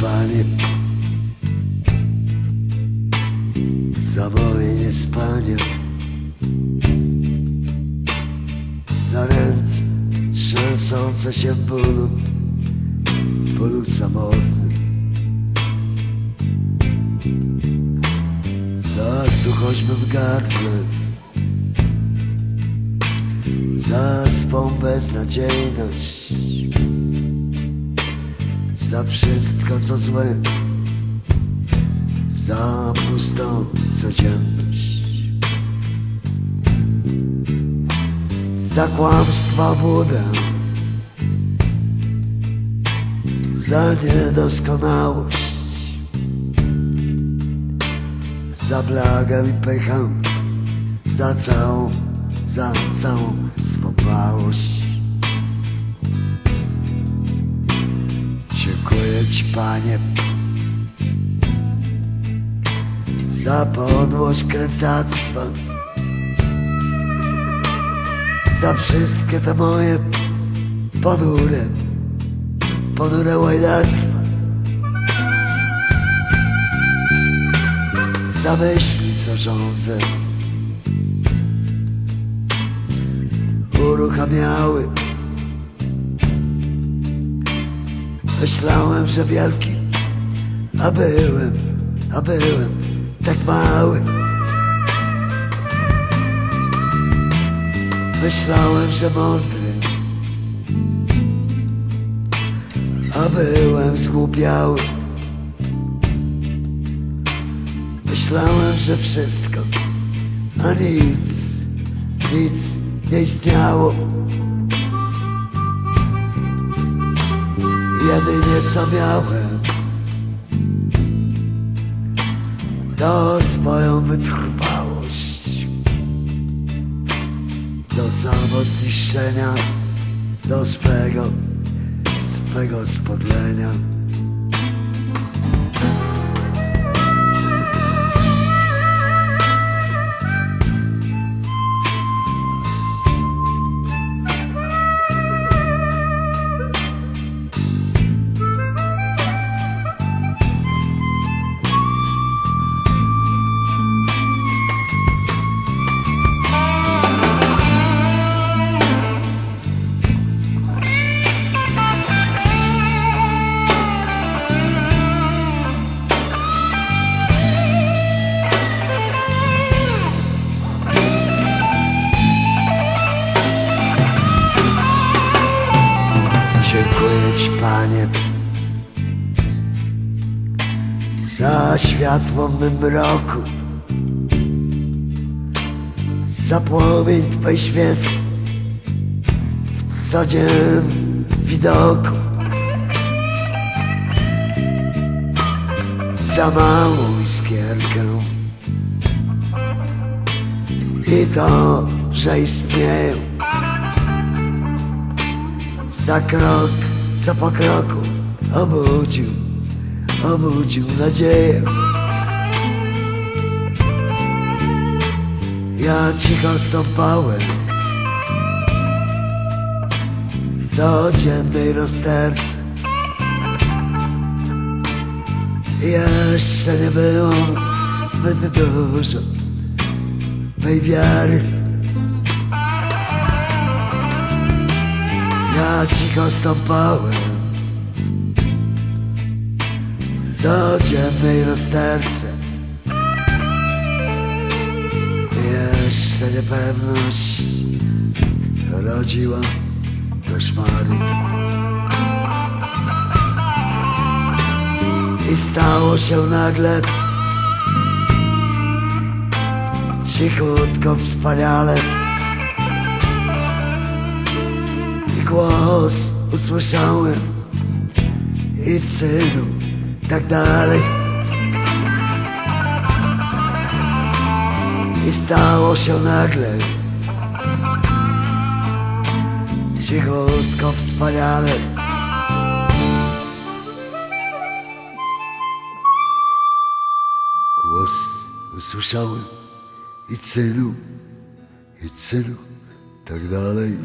Panie. Za moje niespanie na ręce trzęsące się bólu w bólu samotnym. Za suchość w gardle. Za swą beznadziejność za wszystko co złe. Za pustą codzienność. Za kłamstwa budę za niedoskonałość. Za blagę i pychę. Za całą, za całą swą Dziękuję Ci Panie. Za podłość krętactwa. Za wszystkie te moje ponure, ponure łajdactwa za myśli, co rządzę. Uruchamiały Myślałem, że wielki, a byłem, a byłem tak mały. Myślałem, że mądry, a byłem zgłupiały. Myślałem, że wszystko, a nic, nic nie istniało. Jedynie co miałem. To swoją wytrwałość. Do samozniszczenia Do swego Swego spodlenia Dziękuję Ci Panie. Za światło mym mroku Za płomień Twej świecy W codziennym widoku. Za małą iskierkę. I to, że istnieją za krok, co po kroku obudził, obudził nadzieję. Ja cicho stąpałem w codziennej rozterce. Jeszcze nie było zbyt dużo mej wiary. Ja cicho stąpałem w codziennej rozterce. Jeszcze niepewność rodziła koszmary. I stało się nagle cichutko wspaniale. Głos usłyszałem I synu, tak dalej. I stało się nagle Cichutko, wspaniale. Głos usłyszałem I synu, i synu, tak dalej